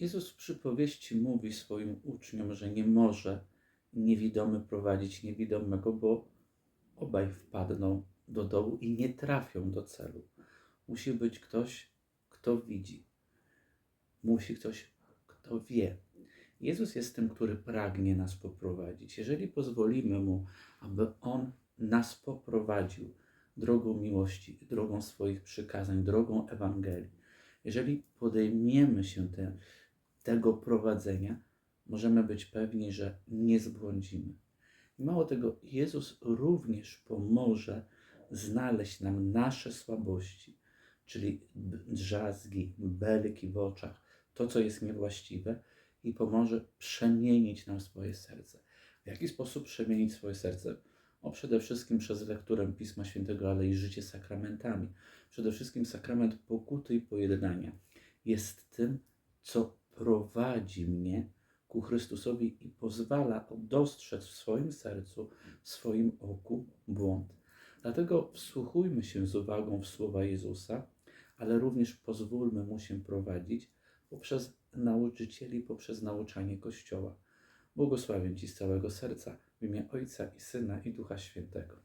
Jezus w przypowieści mówi swoim uczniom, że nie może niewidomy prowadzić niewidomego, bo obaj wpadną do dołu i nie trafią do celu. Musi być ktoś, kto widzi. Musi ktoś, kto wie. Jezus jest tym, który pragnie nas poprowadzić. Jeżeli pozwolimy Mu, aby On nas poprowadził drogą miłości, drogą swoich przykazań, drogą Ewangelii, jeżeli podejmiemy się te, tego prowadzenia, możemy być pewni, że nie zbłądzimy. Mało tego, Jezus również pomoże znaleźć nam nasze słabości, czyli drzazgi, belki w oczach, to, co jest niewłaściwe, i pomoże przemienić nam swoje serce. W jaki sposób przemienić swoje serce? O, przede wszystkim przez lekturę Pisma Świętego, ale i życie sakramentami. Przede wszystkim sakrament pokuty i pojednania jest tym, co prowadzi mnie ku Chrystusowi i pozwala dostrzec w swoim sercu, w swoim oku błąd. Dlatego wsłuchujmy się z uwagą w słowa Jezusa, ale również pozwólmy Mu się prowadzić poprzez nauczycieli, poprzez nauczanie Kościoła. Błogosławię Ci z całego serca w imię Ojca i Syna i Ducha Świętego.